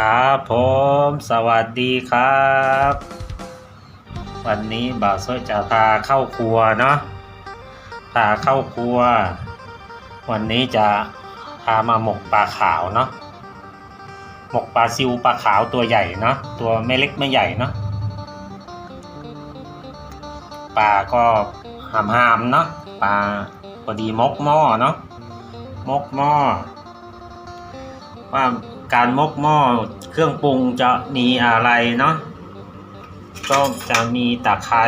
ครับผมสวัสดีครับ วันนี้บ่าวสวยจะพาเข้าครัวเนาะพาเข้าครัว วันนี้จะพามาหมกปลาขาวเนาะหมกปลาซิวปลาขาวตัวใหญ่เนาะตัวไม่เล็กไม่ใหญ่เนาะปลาก็หามหามเนาะปลาพอดีมกหม้อเนาะมกหม้อว่า การมกหม้อเครื่องปรุงจะมีอะไรเนาะก็จะมีตะไคร้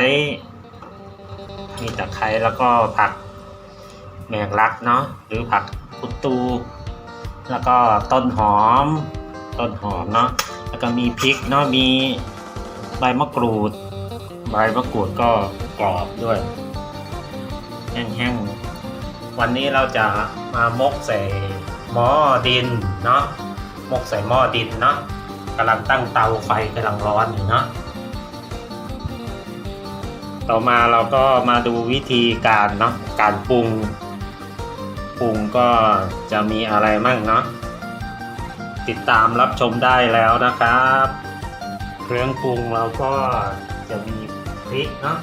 มีตะไคร้แล้วก็ผักแมงลักเนาะหรือผักกุตู แล้วก็ต้นหอม ต้นหอมเนาะแล้วก็มีพริกเนาะมีใบมะกรูด ใบมะกรูดก็กรอบด้วยแห้งๆวันนี้เราจะมามกใส่หม้อดินเนาะ มกใส่หม้อดินเนาะกำลังตั้งเตาไฟกำลังร้อนอยู่เนาะต่อมาเราก็มาดูวิธีการเนาะการปรุงปรุงก็จะมีอะไรมั่งเนาะติดตามรับชมได้แล้วนะครับ เครื่องปรุงเราก็จะมีพริกเนาะ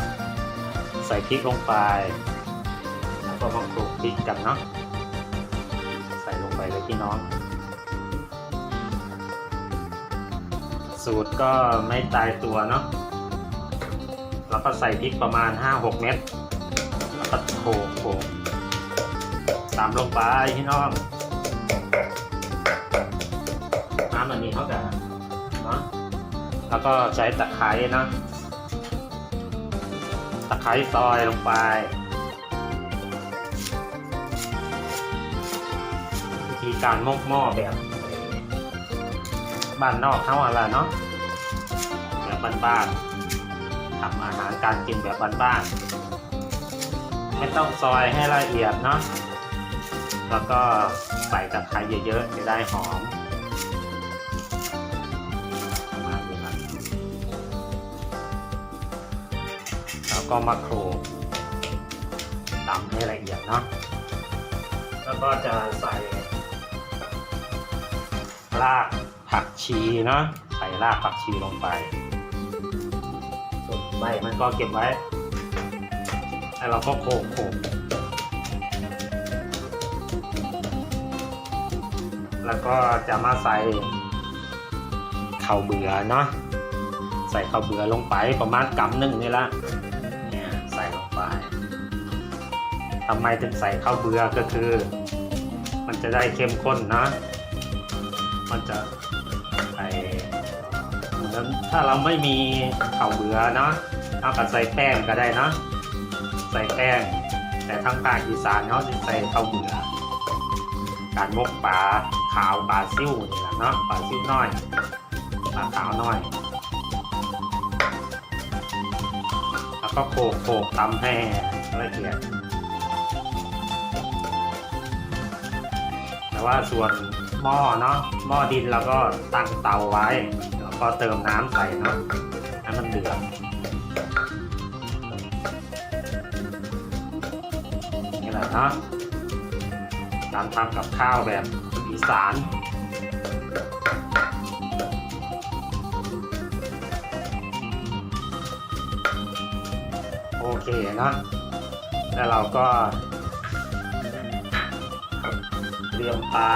ใส่พริกลงไป แล้วก็มาคลุกพริกกันเนาะใส่ลงไปเลยพี่น้อง สูตรก็ไม่ตายตัวเนาะแล้วก็ใส่พริกประมาณ 5-6 เม็ดแล้วก็โขกโขกตามลงไปพี่น้องน้ำอันนี้เขาจะเนาะแล้วก็ใช้ตะไคร้นะตะไคร้ซอยลงไปวิธีการมกหม้อแบบ บ้านนอกเขาอะไรเนาะแบบบ้านๆทำอาหารการกินแบบบ้านๆไม่ต้องซอยให้ละเอียดเนาะแล้วก็ใส่ตะไคร้เยอะๆจะได้หอมประมาณนี้นแล้วก็มาโขลกตำให้ละเอียดเนาะแล้วก็จะใส่ราก ผักชีเนาะใส่รากผักชีลงไป ส่วนใบมันก็เก็บไว้แล้วเราก็โขลกโขกแล้วก็จะมาใส่ข้าวเบื่อเนาะใส่ข้าวเบื่อลงไปประมาณกำหนึ่งนี่ละเนี่ยใส่ลงไปทำไมถึงใส่ข้าวเบื่อก็คือ มันจะได้เข้มข้นนะ มันจะ ถ้าเราไม่มีข้าวเบื่อเนาะเอาก็ใส่แป้งก็ได้นะใส่แป้ง แต่ทางภาคอีสานเขาจะใส่ข้าวเบื่อการมกปลาขาวปลาซิ่วนี่แหละเนาะปลาซิ่วน้อยปลาขาวน้อย แล้วก็โขลกโขกตำให้ละเอียดแต่ว่าส่วนหม้อเนาะหม้อดินเราก็ตั้งเตาไว้ แล้วก็เติมน้ำใส่เนาะให้มันเดือดนี่แหละเนาะการทำกับข้าวแบบอีสานโอเคเนาะแล้วเราก็เตรียมปลา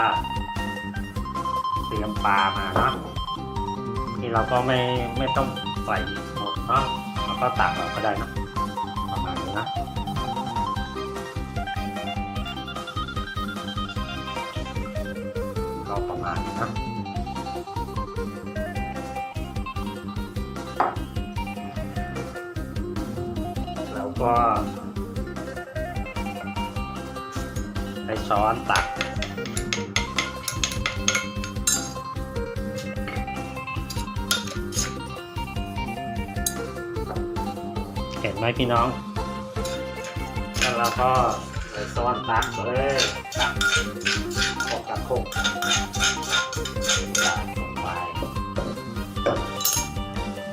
เตรียมปลามาเนาะ นี่เราก็ไม่ไม่ต้องใส่หมดเนาะเราก็ตักออกก็ได้นะประมาณนี้นะก็ประมาณนี้นะแล้วก็ใช้ช้อนตัก ไหมพี่น้อง แล้วเราก็เลยซ้อนตักเลยตักโขกกับโขกลงไป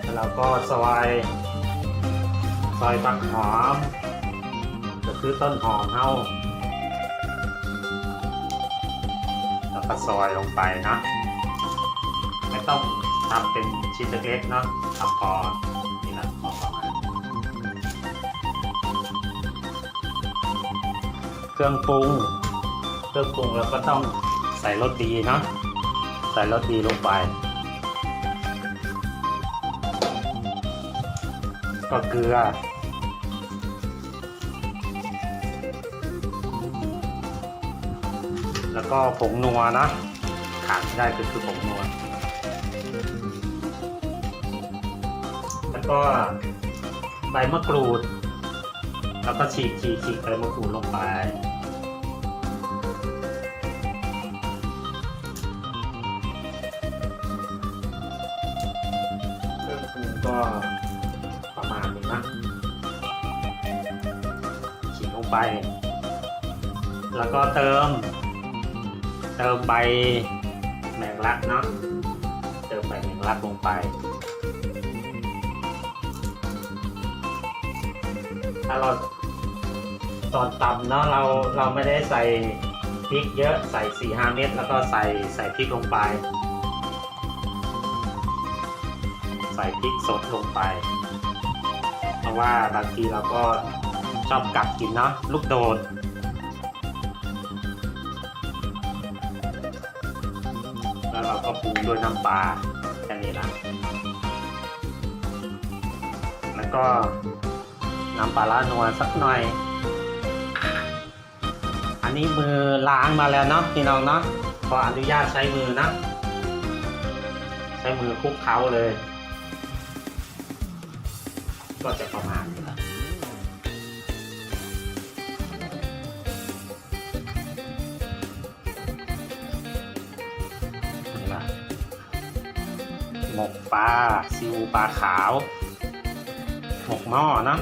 แล้วเราก็ซอยซอยผักหอมก็คือต้นหอมเฮาแล้วก็ซอยลงไปนะ ไม่ต้องต้องทำเป็นชิ้นเล็กๆเนาะทำพอ เครื่องปรุง เครื่องปรุงเราก็ต้องใส่รสดีเนาะใส่รสดีลงไป ก็เกลือ แล้วก็ผงนัวนะขาดไม่ได้ก็คือผงนัว แล้วก็ใบมะกรูด แล้วก็ฉีกฉีกฉีกใบมะกรูดลงไป แล้วก็เติม เติมใบแมงลักเนาะเติมใบแมงลักลงไป ถ้าเราตอนตำเนาะเราเราไม่ได้ใส่พริกเยอะใส่4ี่ห้าเม็ดแล้วก็ใส่ใส่พริกลงไป ใส่พริกสดลงไป เพราะว่าบางทีเราก็ ชอบกัดกินเนาะลูกโดดแล้วเราก็ปรุงด้วยน้ำปลาแค่นี้ละแล้วก็น้ำปลาละนัวสักหน่อย อันนี้มือล้างมาแล้วเนาะพี่น้องเนาะขออนุญาตใช้มือนะ ใช้มือคลุกเคล้าเลย ก็จะประมาณนี้แหละ มกปลาซิวปลาขาว หมกหม้อเนาะ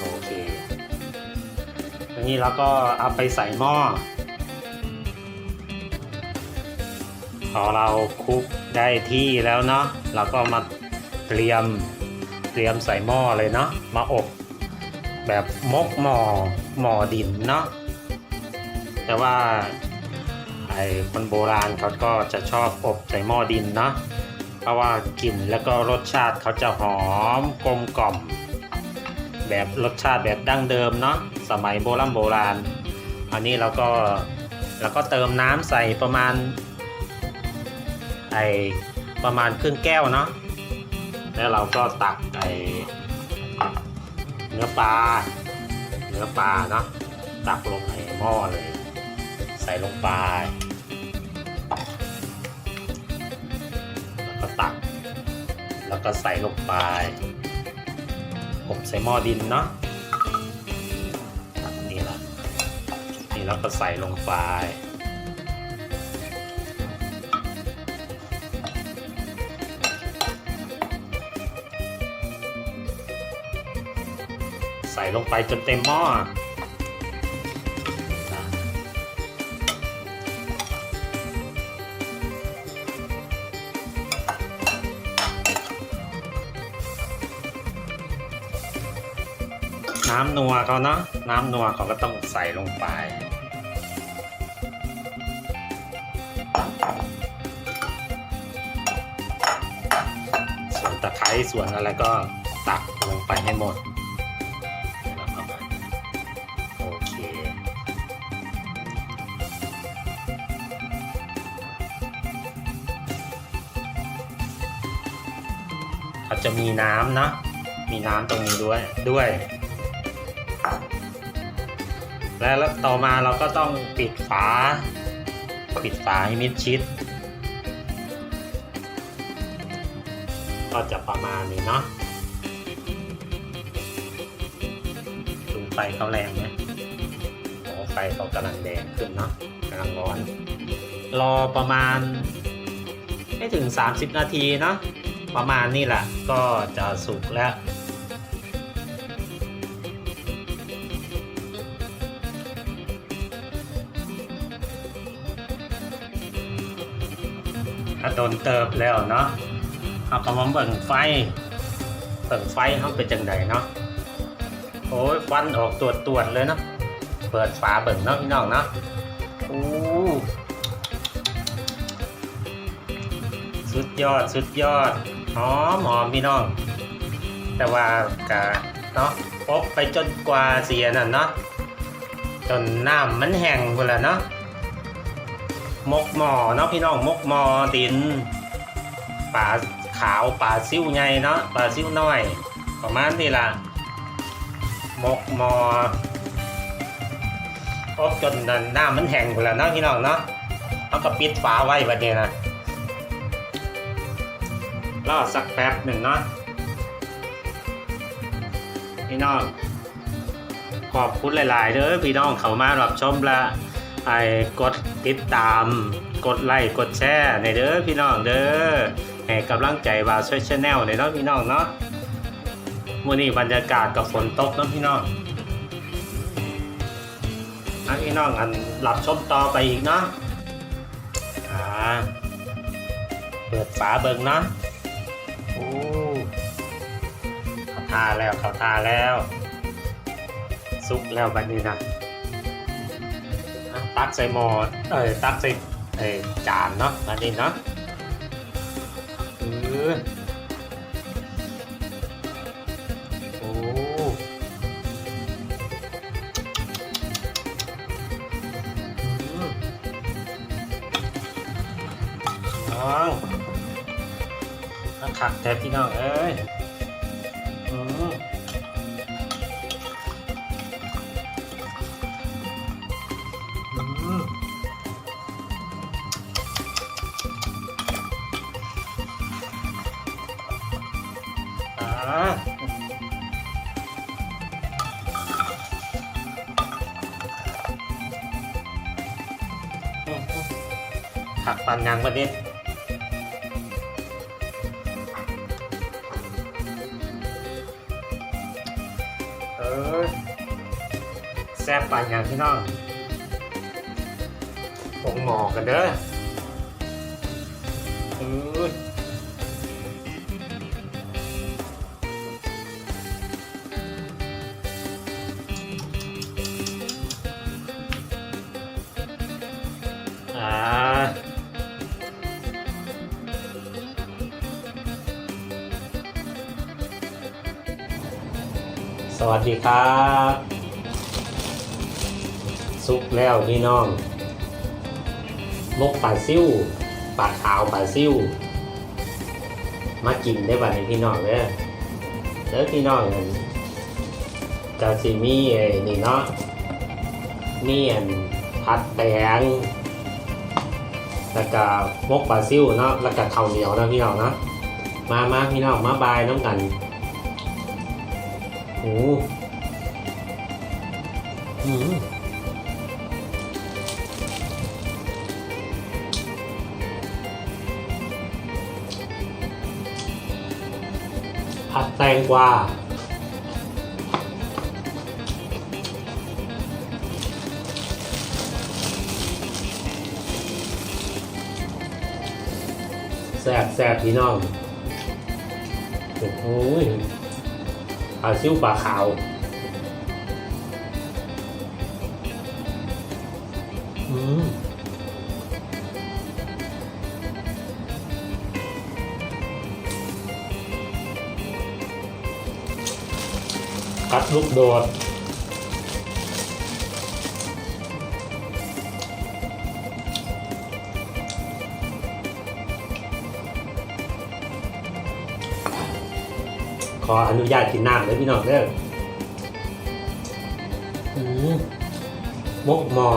โอเคทีนี้เราก็เอาไปใส่หม้อพอเราคลุก ได้ที่แล้วเนาะเราก็มาเตรียมเตรียมใส่หม้อเลยเนาะมาอบแบบมกหม้อหม้อดินเนาะแต่ว่าไอ้คนโบราณเขาก็จะชอบอบใส่หม้อดินเนาะเพราะว่ากลิ่นแล้วก็รสชาติเขาจะหอมกลมกล่อม แบบรสชาติแบบดั้งเดิมเนาะสมัยโบราณโบราณ อันนี้เราก็เราก็เติมน้ำใส่ประมาณ ไอประมาณครึ่งแก้วเนาะแล้วเราก็ตักไอเนื้อปลาเนื้อปลาเนาะตักลงในหม้อเลย ใส่ลงไปแล้วก็ตัก แล้วก็ใส่ลงไปผมใส่หม้อดินเนาะนี่แหละนี่แล้วก็ใส่ลงไป ส่ลงไปจนเต็มหม้อน้ำนัวเขาเนาะน้ำนัวเขาก็ต้องใส่ลงไปส่วนตะไคร้ส่วนอะไรก็ตักลงไปให้หมด มีน้ำนะมีน้ำตรงนี้ด้วยด้วย แล้วต่อมาเราก็ต้องปิดฝา ปิดฝาให้มิดชิด ก็จะประมาณนี้เนาะดูไฟเขาแรงไหมโอ้ไฟเขากำลังแดงขึ้นเนาะกำลังร้อน รอประมาณ ไม่ถึง 30 นาทีเนาะ ประมาณนี้แหละก็จะสุกแล้วก็โดนเติบแล้วเนาะเอาก็มาเบิ่งไฟเบิ่งไฟเขาเป็นจังไดเนาะโอ้ยควันออกตรวจตรวจเลยเนาะเปิดฝาเบิ่งเนาะพี่น้องเนาะโอ้สุดยอด สุดยอด หอมหอมพี่น้อง แต่ว่ากะเนาะอบไปจนกว่าเสียนั่นเนาะจนน้ำมันแห้งหมดแล้วเนาะมกหมอเนาะพี่น้องมกหมอดินปลาขาวปลาซิ่วใหญ่เนาะปลาซิ่วน้อย ประมาณนี้ล่ะมกหมออบจนนั่นน้ำมันแห้งหมดแล้วเนาะพี่น้องเนาะเอาก็ปิดฝาไว้แบบนี้นะ รอสักแป๊บหนึ่งเนาะพี่น้องขอบคุณหลาย ๆเด้อพี่น้องเขามารับชมละไอ้กดติดตาม กดไลค์กดแชร์ในเด้อพี่น้องเด้อให้กำลังใจว่าช่วยชแนลในเนาะพี่น้องเนาะมื้อนี้บรรยากาศกับฝนตกเนาะพี่น้องอะพี่น้องอันรับชมต่อไปอีกเนาะอ่าเปิดฝาเบิ่งเนาะ โอ้เขาทาแล้วเขาทาแล้วซุกแล้วบัดนี้นะตักใส่หม้อเอ้ยตักใส่เอ้ยจานเนาะบัดนี้เนาะเออโอ้อืมน้ องขักแท้พี่น้องเอ้ยผักปันยังประเด็น แซ่บปานอย่างพี่น้องผงหมอกันเด้อเอออ่าสวัสดีครับ สุกแล้วพี่น้องมกปลาซิ่วปลาขาวปลาซิ่วมากินได้บ้านี้พี่น้องเด้อเด้อพี่น้องนั่นกาซิมีไอ้นี่เนาะมีอันผัดแตงแล้วก็มกปลาซิ่วเนาะแล้วก็ข้าวเหนียวนะพี่น้องเนาะมามาพี่น้องมาบายน้ำกันโอ้อืม งกวาแซ่บแซ่บพี่น้อง โอ้โหปลาซิ่วปลาขาวอืม กัดลูกโดดขออนุญาตกินน้ำเลยพี่น้องเด้ออืมมกหมอ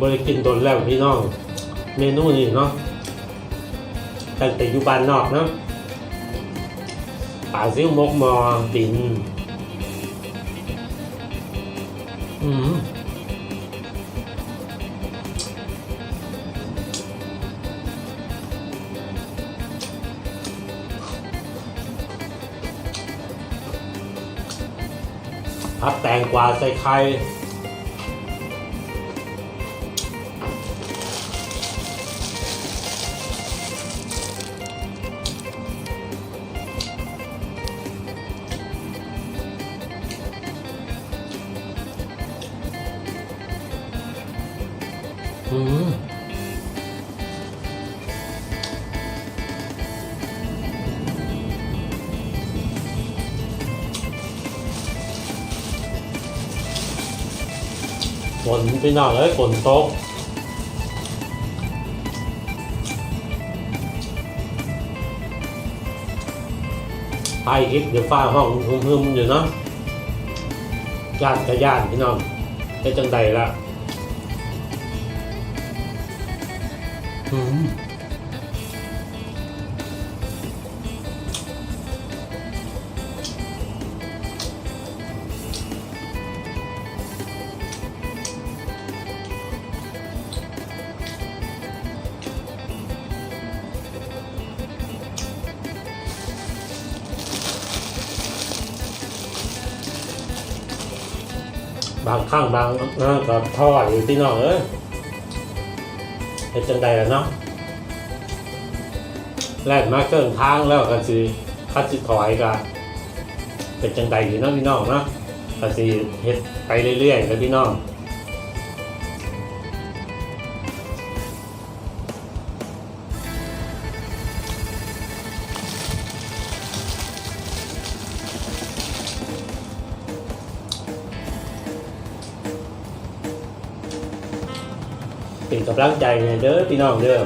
บริกินโดนแล้วพี่น้อง เมนูนี่เนาะตั้งแต่อยู่บ้านนอกเนาะปลาซิ่วมกมอบิน อืมพับแตงกวาใส่ไข่ อืมฝนพี่น้องเอ้ยฝนตกไอคิดเดี๋ยวฟ้าห้องฮึมๆอยู่เนาะย่านก็ย่านพี่น้องเป็นจังใดละ อืมบางข้างบางนั่นก็ทอดอยู่พี่น้องเอ้ย เป็นจังใดละเนาะแล่นมาเครื่องทางแล้วก็สิคัดสิถอยก็เป็นจังใดอยู่เนาะพี่น้องเนาะก็สิเฮ็ดไปเรื่อยๆนะพี่น้อง เป็นกำลังใจให้เด้อพี่น้องเด้อ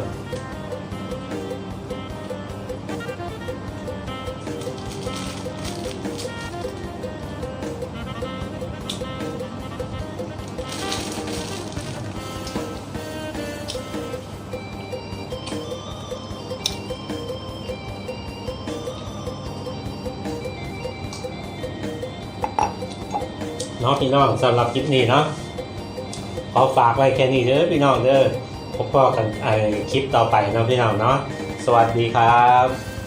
เนาะพี่น้องสำหรับคลิปนี้เนาะขอฝากไว้แค่นี้เด้อพี่น้องเด้อ พบกันในคลิปต่อไปนะพี่น้องเนาะสวัสดีครับ